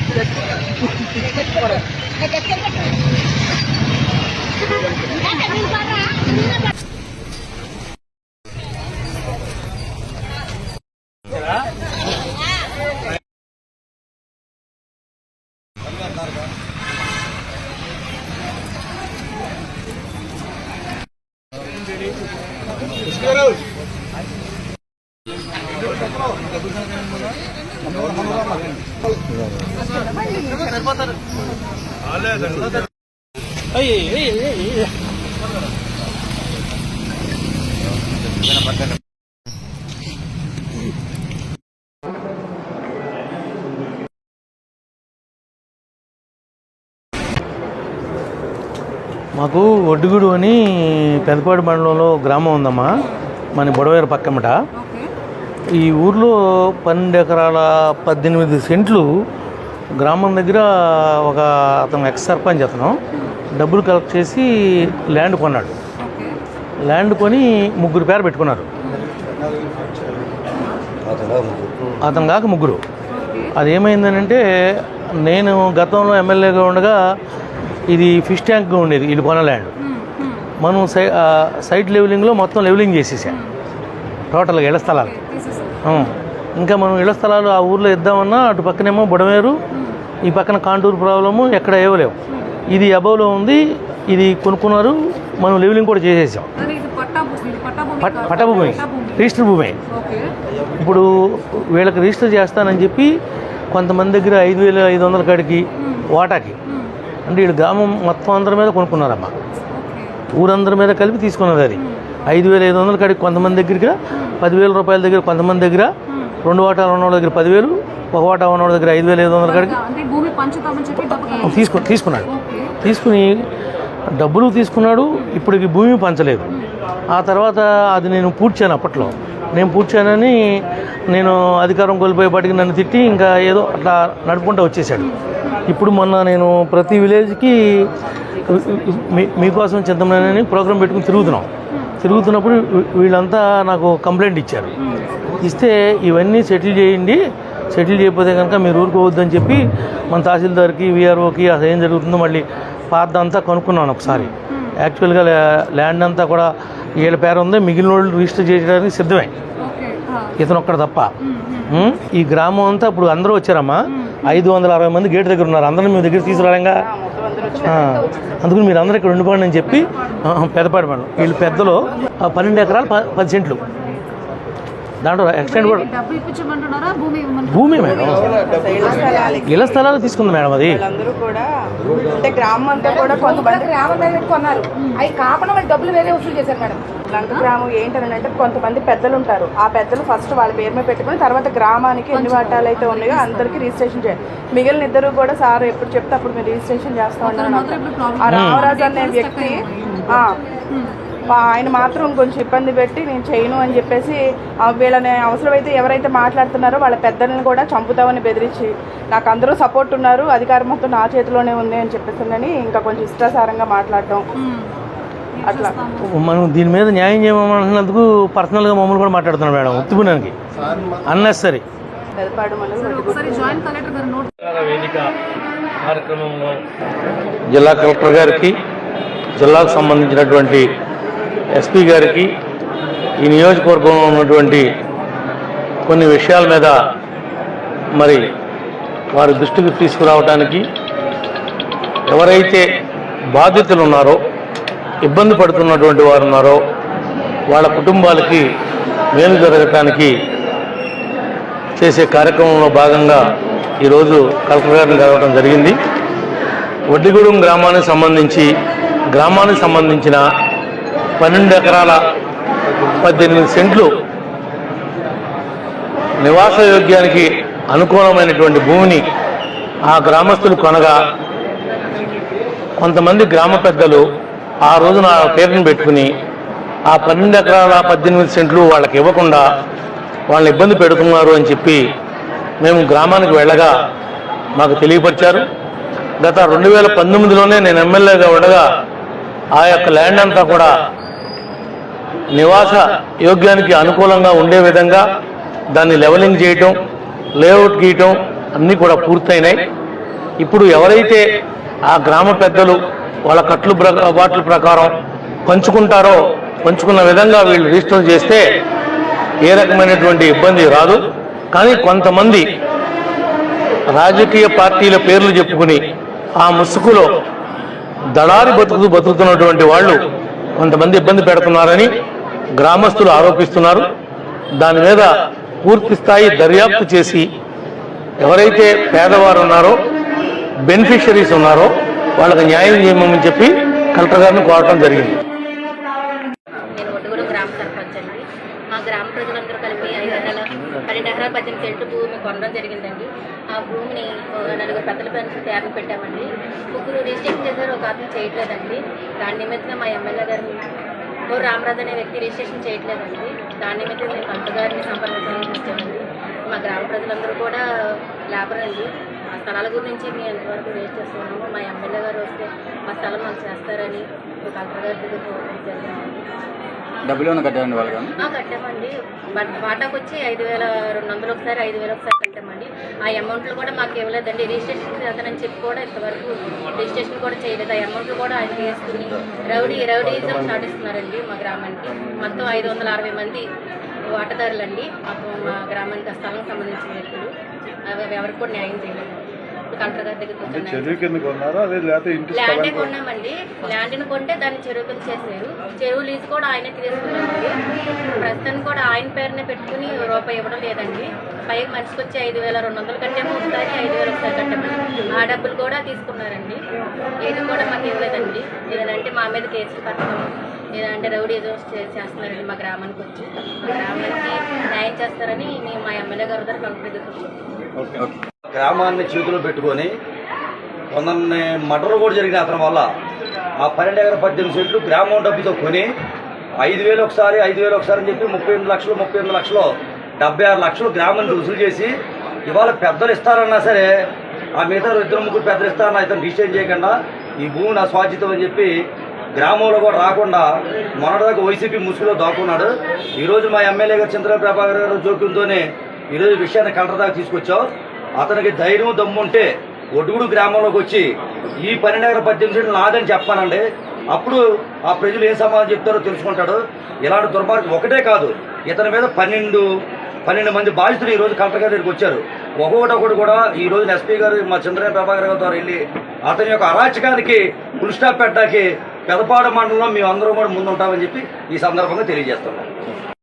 Gracias. మాకు ఒడ్డుగుడు అని పెదపాడు మండలంలో గ్రామం ఉందమ్మా. మన బుడవేరు పక్కమట ఈ ఊర్లో పన్నెండు ఎకరాల పద్దెనిమిది సెంట్లు గ్రామం దగ్గర ఒక అతను ఎక్స్ సర్పంచ్ అతను డబ్బులు కలెక్ట్ చేసి ల్యాండ్ కొన్నాడు. ల్యాండ్ కొని ముగ్గురు పేరు పెట్టుకున్నారు. అతను కాక ముగ్గురు. అది ఏమైందనంటే నేను గతంలో ఎమ్మెల్యేగా ఉండగా ఇది ఫిష్ ట్యాంక్గా ఉండేది ఇది కొన ల్యాండ్ మనం సై సైట్ లెవెలింగ్లో మొత్తం లెవెలింగ్ చేసేసాం. టోటల్గా ఇళ్ళ స్థలాలు ఇంకా మనం ఇళ్ళ స్థలాలు ఆ ఊర్లో ఇద్దామన్నా అటు పక్కనేమో బుడమేరు ఈ పక్కన కాంటూరు ప్రాబ్లము ఎక్కడ ఇవ్వలేవు ఇది అబౌవ్లో ఉంది ఇది కొనుక్కున్నారు మనం లెవెలింగ్ కూడా చేసేసాం. పట్టభూమి పట్టా భూమి. రిజిస్టర్ భూమి. ఇప్పుడు వీళ్ళకి రిజిస్టర్ చేస్తానని చెప్పి కొంతమంది దగ్గర ఐదు వేల ఐదు వందల కాడికి వాటాకి. మ్మ్. అంటే వీళ్ళు గ్రామం మొత్తం అందరి మీద కొనుక్కున్నారమ్మా. ఊరందరి మీద కలిపి తీసుకున్నది అది. ఐదు వేల ఐదు వందల కాడికి కొంతమంది దగ్గర పదివేల రూపాయల దగ్గర కొంతమంది దగ్గర రెండు వాటాలు ఉన్నవాళ్ళ దగ్గర పదివేలు ఒక వాటా ఉన్నవాళ్ళ దగ్గర ఐదు వేల ఐదు వందల కాడికి తీసుకు తీసుకున్నాడు. తీసుకుని డబ్బులు తీసుకున్నాడు ఇప్పటికి భూమి పంచలేదు. ఆ తర్వాత అది నేను పూడ్చాను అప్పట్లో. నేను పూడ్చానని నేను అధికారం కోల్పోయేపాటికి నన్ను తిట్టి ఇంకా ఏదో అట్లా నడుపుకుంటూ వచ్చేసాడు ఇప్పుడు మొన్న నేను ప్రతి విలేజ్కి మీ మీకోసం చింతమని ప్రోగ్రాం పెట్టుకుని తిరుగుతున్నాం. తిరుగుతున్నప్పుడు వీళ్ళంతా నాకు కంప్లైంట్ ఇచ్చారు. ఇస్తే ఇవన్నీ సెటిల్ చేయండి సెటిల్ చేయకపోతే కనుక మీరు ఊరుకోవద్దని చెప్పి మన తహసీల్దార్కి విఆర్ఓకి అసలు ఏం జరుగుతుందో మళ్ళీ పాత అంతా కనుక్కున్నాను ఒకసారి. యాక్చువల్గా ల్యా- ల్యాండ్ అంతా కూడా వీళ్ళ పేరు ఉంది మిగిలిన వాళ్ళు రిజిస్టర్ చేయడానికి సిద్ధమే. ఇతను ఒక్కడ తప్ప? ఈ గ్రామం అంతా ఇప్పుడు అందరూ వచ్చారమ్మా. ఐదు వందల అరవై మంది గేట్ దగ్గర ఉన్నారు. అందరం మీ దగ్గర తీసుకురాలంగా అందుకని మీరు అందరూ ఇక్కడ ఉండిపోండి అని చెప్పి పెద్దపాటి మండలం. వీళ్ళు పెద్దలు పన్నెండు ఎకరాలు పది సెంట్లు. దాంట్లో ఎక్స్టెండ్ కూడా భూమి మేడం. ఇళ్ళ స్థలాలు తీసుకుంది మేడం అది. అందరూ కూడా అంటే గ్రామం అంతా కూడా కొంతమంది గ్రామం కొన్నారు. అవి కాకుండా వాళ్ళు డబ్బులు వేరే వసూలు చేశారు మేడం. లంక గ్రామం ఏంటని అంటే కొంతమంది పెద్దలు ఉంటారు. ఆ పెద్దలు ఫస్ట్ వాళ్ళ పేరు మీద పెట్టుకుని తర్వాత గ్రామానికి ఎన్ని వాటాలు అయితే ఉన్నాయో అందరికి రిజిస్ట్రేషన్ చేయాలి. మిగిలిన ఇద్దరు కూడా సార్ ఎప్పుడు చెప్తే అప్పుడు మీరు రిజిస్ట్రేషన్ చేస్తా ఉన్నారు ఆ రామరాజు అనే వ్యక్తి ఆ, ఆయన మాత్రం కొంచెం ఇబ్బంది పెట్టి నేను చేయను అని చెప్పేసి ఆ, వీళ్ళని అవసరమైతే ఎవరైతే మాట్లాడుతున్నారో వాళ్ళ పెద్దల్ని కూడా చంపుతామని బెదిరించి నాకు అందరూ సపోర్ట్ ఉన్నారు అధికారం మొత్తం నా చేతిలోనే ఉంది అని చెప్పేసిందని ఇంకా కొంచెం ఇష్టాసారంగా మాట్లాడటం అట్లా. మనం దీని మీద న్యాయం చేయమంటున్నందుకు పర్సనల్గా మమ్మల్ని కూడా మాట్లాడుతున్నాం మేడం ఉత్తుకున్నానికి అన్నెసరీ పెదపాడు మనం ఒకసారి జాయింట్ కలెక్టర్ గారు నోట్ వేదిక కార్యక్రమంలో జిల్లా కలెక్టర్ గారికి జిల్లాకు సంబంధించినటువంటి ఎస్పీ గారికి ఈ నియోజకవర్గంలో ఉన్నటువంటి కొన్ని విషయాల మీద మరి వారి దృష్టికి తీసుకురావడానికి ఎవరైతే బాధితులు ఉన్నారో ఇబ్బంది పడుతున్నటువంటి వారు ఉన్నారో వాళ్ళ కుటుంబాలకి మేలు జరగటానికి చేసే కార్యక్రమంలో భాగంగా ఈరోజు కలెక్టర్ గారిని కలవడం జరిగింది. వడ్డిగూడెం గ్రామానికి సంబంధించి గ్రామానికి సంబంధించిన పన్నెండు ఎకరాల పద్దెనిమిది సెంట్లు నివాస యోగ్యానికి అనుకూలమైనటువంటి భూమిని ఆ గ్రామస్తులు కొనగా కొంతమంది గ్రామ పెద్దలు ఆ రోజున ఆ పేరుని పెట్టుకుని ఆ పన్నెండు ఎకరాల పద్దెనిమిది సెంట్లు వాళ్ళకి ఇవ్వకుండా వాళ్ళని ఇబ్బంది పెడుతున్నారు అని చెప్పి మేము గ్రామానికి వెళ్ళగా మాకు తెలియపరిచారు. గత రెండు వేల పంతొమ్మిదిలోనే నేను ఎమ్మెల్యేగా ఉండగా ఆ యొక్క ల్యాండ్ అంతా కూడా నివాస యోగ్యానికి అనుకూలంగా ఉండే విధంగా దాన్ని లెవలింగ్ చేయటం లేఅవుట్ గీయటం అన్నీ కూడా పూర్తయినాయి. ఇప్పుడు ఎవరైతే ఆ గ్రామ పెద్దలు వాళ్ళ కట్లు బాట్ల ప్రకారం పంచుకుంటారో పంచుకున్న విధంగా వీళ్ళు రిజిస్టర్ చేస్తే ఏ రకమైనటువంటి ఇబ్బంది రాదు. కానీ కొంతమంది రాజకీయ పార్టీల పేర్లు చెప్పుకుని ఆ ముసుగులో దళారి బతుకుతూ బతుకుతున్నటువంటి వాళ్ళు కొంతమంది ఇబ్బంది పెడుతున్నారని గ్రామస్తులు ఆరోపిస్తున్నారు. దాని మీద పూర్తి స్థాయి దర్యాప్తు చేసి ఎవరైతే పేదవారు ఉన్నారో బెనిఫిషరీస్ ఉన్నారో వాళ్ళకి న్యాయం చేయమని చెప్పి కలెక్టర్ గారిని కోరటం జరిగింది. మా గ్రామ ప్రజలందరూ కలిపి ఐదు ఎకరాల పన్నెండు ఎకరాల పద్దెనిమిది సెంట్లు భూమి కొనడం జరిగిందండి. ఆ భూమిని పెద్దల పేరు ట్యాబ్ పెట్టామండి. ముగ్గురు రిజిస్ట్రేషన్ చేశారు ఒక అతను చేయట్లేదండి. దాని నిమిత్తం మా ఎమ్మెల్యే గారు ఓ రామరాజు అనే వ్యక్తి రిజిస్ట్రేషన్ చేయట్లేదండి. దాని నిమిత్తం మేము పంట గారిని సంప్రదించాలని వచ్చామండి మా గ్రామ ప్రజలందరూ కూడా లేబర్ అండి ఆ స్థలాల గురించి మేము ఎంతవరకు వేస్ట్ చేస్తున్నాము మా ఎమ్మెల్యే గారు వస్తే మా స్థలం మాకు చేస్తారని ఒక కలెక్టర్ గారి దగ్గర కోరడం జరిగింది డబ్బులు ఏమైనా కట్టారండి కట్టామండి. బట్ వాటాకు వచ్చి ఐదు వేల రెండు వందలు ఒకసారి ఐదు వేలు ఒకసారి కట్టామండి. ఆ అమౌంట్లు కూడా మాకు ఇవ్వలేదండి. రిజిస్ట్రేషన్ చేద్దానని చెప్పి కూడా ఇంతవరకు రిజిస్ట్రేషన్ కూడా చేయలేదు. ఆ అమౌంట్లు కూడా ఆయన తీసుకుని రౌడీ రౌడీజం సాటిస్తున్నారండి మా గ్రామానికి. మొత్తం ఐదు వందల అరవై మంది వాటాదారులండి. మా గ్రామానికి ఆ స్థలం సంబంధించిన వ్యక్తులు. అవి ఎవరికి కూడా న్యాయం చేయలేదు. చెరువు కింద కొన్నారా? అదే లేకపోతే ఇంటి ల్యాండ్ కొన్నామండి. ల్యాండ్ని కొంటే దాన్ని చెరువు కింద చేశారు చెరువు లీజు కూడా ఆయనే తీసుకున్నారండి ప్రస్తుతానికి కూడా ఆయన పేరునే పెట్టుకుని రూపాయి ఇవ్వడం లేదండి. పైకి మనిషికి వచ్చి ఐదు వేల రెండు వందలు కట్టాము ఒకసారి ఐదు వేలు ఒకసారి కట్టాము ఆ డబ్బులు కూడా తీసుకున్నారండి. ఏది కూడా మాకు ఇవ్వలేదండి. ఏదంటే మా మీద కేసులు కట్టడం లేదంటే రౌడీ ఏదో చేస్తున్నారండి మా గ్రామానికి వచ్చి. మా గ్రామానికి న్యాయం చేస్తారని మేము మా ఎమ్మెల్యే గారి దగ్గర కలెక్టర్ గ్రామాన్ని చేతిలో పెట్టుకొని కొందరిని మర్డర్ కూడా జరిగిన అతని వల్ల ఆ పన్నెండు ఎకర పద్దెనిమిది సెంట్లు గ్రామం డబ్బుతో కొని ఐదు వేలు ఒకసారి ఐదు వేలు ఒకసారి అని చెప్పి ముప్పై ఎనిమిది లక్షలు ముప్పై ఎనిమిది లక్షలు డెబ్బై ఆరు లక్షలు గ్రామాన్ని వసూలు చేసి ఇవాళ పెద్దలు ఇస్తారన్నా సరే ఆ మిగతా ఇద్దరు ముగ్గురు పెద్దలు ఇస్తారన్నా ఇతను డిసైడ్ చేయకుండా ఈ భూమి నా స్వాధ్యతం అని చెప్పి గ్రామంలో కూడా రాకుండా మొన్నటిదాకా వైసీపీ ముసుగులో దాక్కున్నాడు. ఈరోజు మా ఎమ్మెల్యే గారు చంద్ర ప్రభాకర్ గారు జోక్యంతోనే ఈరోజు విషయాన్ని కలెక్టర్ దాకా తీసుకొచ్చావు అతనికి ధైర్యం దమ్ముంటే ఒడుగుడు గ్రామంలోకి వచ్చి ఈ పన్నెండు ఎకర పద్దెనిమిది సెంట్లు నాదని చెప్పానండి. అప్పుడు ఆ ప్రజలు ఏ సమాధానం చెప్తారో తెలుసుకుంటాడు. ఇలాంటి దుర్మార్గం ఒకటే కాదు. ఇతని మీద పన్నెండు పన్నెండు మంది బాధితులు ఈ రోజు కలెక్టర్ గారి దగ్గరికి వచ్చారు. ఒక్కొక్కటి కూడా ఈ రోజు ఎస్పీ గారు మా చంద్రయ్య ప్రభాకర్ గారి ద్వారా వెళ్ళి అతని యొక్క అరాచకానికి ఫుల్ స్టాప్ పెట్టడానికి పెదపాడు మండలంలో మేము అందరం కూడా ముందుంటామని చెప్పి ఈ సందర్భంగా తెలియజేస్తున్నాం.